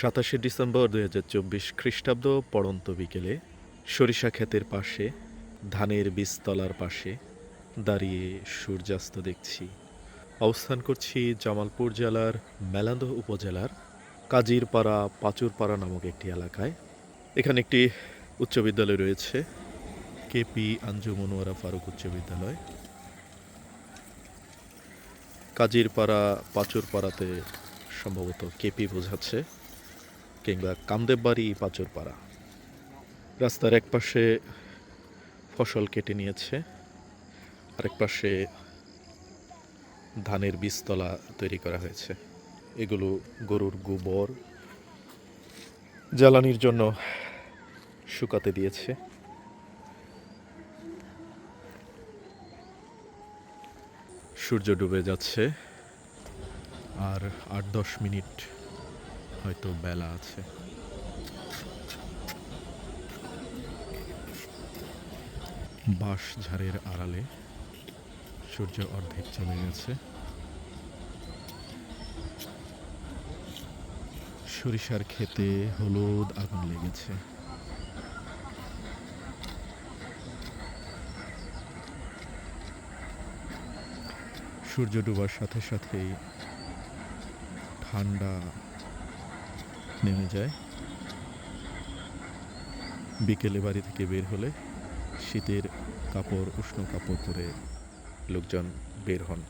সাতাশে ডিসেম্বর দুই হাজার চব্বিশ খ্রিস্টাব্দ পড়ন্ত বিকেলে সরিষা ক্ষেতের পাশে, ধানের বীজতলার পাশে দাঁড়িয়ে সূর্যাস্ত দেখছি। অবস্থান করছি জামালপুর জেলার মেলান্দ উপজেলার কাজিরপাড়া পাচুরপাড়া নামক একটি এলাকায়। এখানে একটি উচ্চ বিদ্যালয় রয়েছে, কেপি আঞ্জুমনোয়ারা ফারুক উচ্চ বিদ্যালয়। কাজিরপাড়া পাচুরপাড়াতে সম্ভবত কেপি বোঝাচ্ছে। কিংবা কামদেববাড়ি পাচুরপাড়া। রাস্তার এক পাশে ফসল কেটে নিয়েছে আরেক পাশে ধানের বীজতলা তৈরি করা হয়েছে। এগুলো গরুর গোবর জ্বালানির জন্য শুকাতে দিয়েছে। সূর্য ডুবে যাচ্ছে, আর আট দশ মিনিট হয়তো বেলা আছে। বাঁশ ঝাড়ের আড়ালে সূর্য অর্ধেক চলে গেছে। সরিষার ক্ষেতে হলুদ আগুন লেগেছে। সূর্য ডুবার সাথে সাথেই ঠান্ডা নেমে যায়। বিকেলে বাড়ি থেকে বের হলে শীতের কাপড়, উষ্ণ কাপড় পরে লোকজন বের হন।